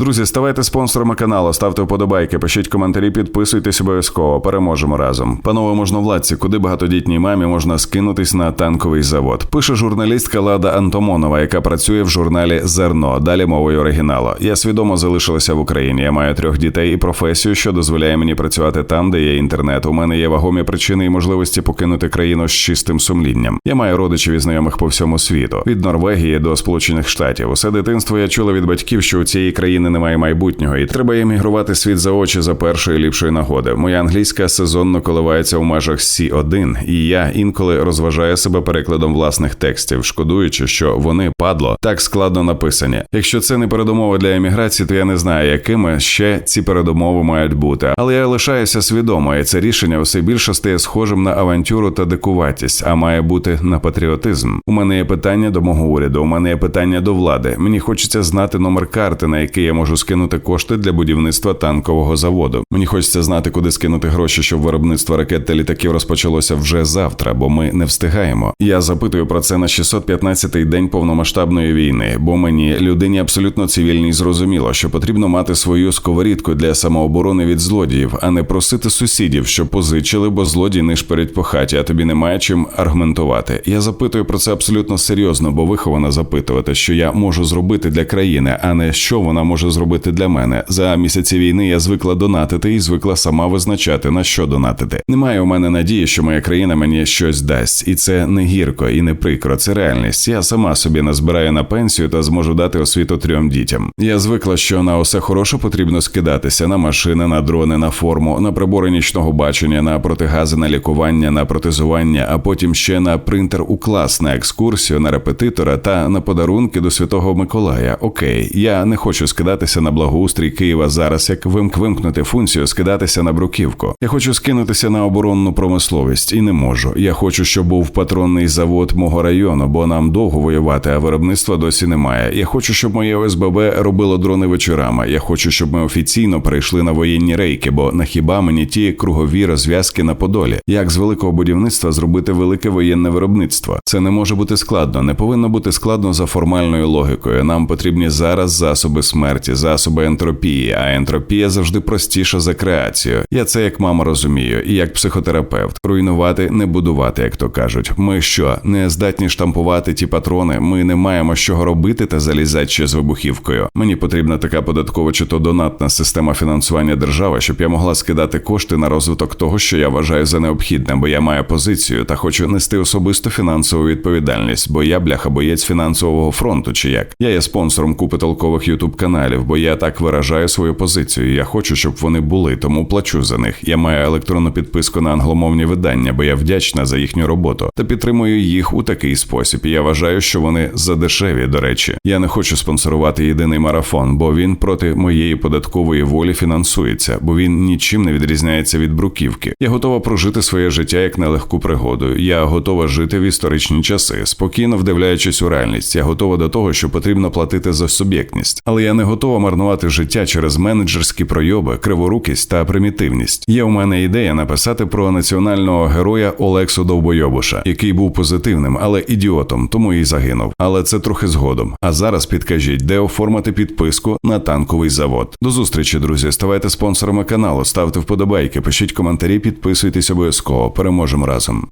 Друзі, ставайте спонсорами каналу, ставте вподобайки, пишіть коментарі, підписуйтесь обов'язково. Переможемо разом. Панове можновладці, куди багатодітній мамі можна скинутись на танковий завод? Пише журналістка Лада Антомонова, яка працює в журналі Зерно. Далі мовою оригіналу. Я свідомо залишилася в Україні. Я маю трьох дітей і професію, що дозволяє мені працювати там, де є інтернет. У мене є вагомі причини і можливості покинути країну з чистим сумлінням. Я маю родичів і знайомих по всьому світу, від Норвегії до Сполучених Штатів. Усе дитинство я чула від батьків, що у цієї країни немає майбутнього, і треба емігрувати світ за очі за першої ліпшої нагоди. Моя англійська сезонно коливається у межах C1, і я інколи розважаю себе перекладом власних текстів, шкодуючи, що вони падло так складно написані. Якщо це не передумова для еміграції, то я не знаю, якими ще ці передумови мають бути. Але я лишаюся свідомою, і це рішення все більше стає схожим на авантюру та дикуватість, а має бути на патріотизм. У мене є питання до мого уряду. У мене є питання до влади. Мені хочеться знати номер карти, на який я можу скинути кошти для будівництва танкового заводу. Мені хочеться знати, куди скинути гроші, щоб виробництво ракет та літаків розпочалося вже завтра, бо ми не встигаємо. Я запитую про це на 615-й день повномасштабної війни, бо мені людині абсолютно цивільній зрозуміло, що потрібно мати свою сковорідку для самооборони від злодіїв, а не просити сусідів, щоб позичили, бо злодій не шперить по хаті, а тобі немає чим аргументувати. Я запитую про це абсолютно серйозно, бо вихована запитувати, що я можу зробити для країни, а не що вона може зробити для мене. За місяці війни я звикла донатити і звикла сама визначати на що донатити. Немає у мене надії, що моя країна мені щось дасть, і це не гірко і не прикро. Це реальність. Я сама собі назбираю на пенсію та зможу дати освіту трьом дітям. Я звикла, що на усе хороше потрібно скидатися на машини, на дрони, на форму, на прибори нічного бачення, на протигази, на лікування, на протезування, а потім ще на принтер у клас, на екскурсію, на репетитора та на подарунки до Святого Миколая. Окей, я не хочу скидатися на благоустрій Києва зараз, як вимк вимкнути функцію, скидатися на бруківку. Я хочу скинутися на оборонну промисловість і не можу. Я хочу, щоб був патронний завод мого району, бо нам довго воювати, а виробництва досі немає. Я хочу, щоб моє ОСББ робило дрони вечорами. Я хочу, щоб ми офіційно перейшли на воєнні рейки, бо на хіба мені ті кругові розв'язки на Подолі? Як з великого будівництва зробити велике воєнне виробництво? Це не може бути складно, не повинно бути складно за формальною логікою. Нам потрібні зараз засоби смерті, засоби ентропії, а ентропія завжди простіша за креацію. Я це як мама розумію, і як психотерапевт. Руйнувати, не будувати, як то кажуть. Ми що, не здатні штампувати ті патрони? Ми не маємо з чого робити та залізати ще з вибухівкою. Мені потрібна така податкова чи то донатна система фінансування держави, щоб я могла скидати кошти на розвиток того, що я вважаю за необхідне, бо я маю позицію та хочу нести особисту фінансову відповідальність, бо я бляха боєць фінансового фронту, чи як я є спонсором купи толкових ютуб каналів, бо я так виражаю свою позицію. Я хочу, щоб вони були, тому плачу за них. Я маю електронну підписку на англомовні видання, бо я вдячна за їхню роботу та підтримую їх у такий спосіб. Я вважаю, що вони задешеві. До речі, я не хочу спонсорувати єдиний марафон, бо він проти моєї податкової волі фінансується, бо він нічим не відрізняється від бруківки. Я готова прожити своє життя як нелегку пригоду. Я готова жити в історичні часи, спокійно вдивляючись у реальність. Я готова до того, що потрібно платити за суб'єктність, але я не готова марнувати життя через менеджерські пройоби, криворукість та примітивність. Є у мене ідея написати про національного героя Олексу Довбойобуша, який був позитивним, але ідіотом, тому і загинув. Але це трохи згодом. А зараз підкажіть, де оформити підписку на танковий завод. До зустрічі, друзі. Ставайте спонсорами каналу, ставте вподобайки, пишіть коментарі, підписуйтесь обов'язково. Переможемо разом.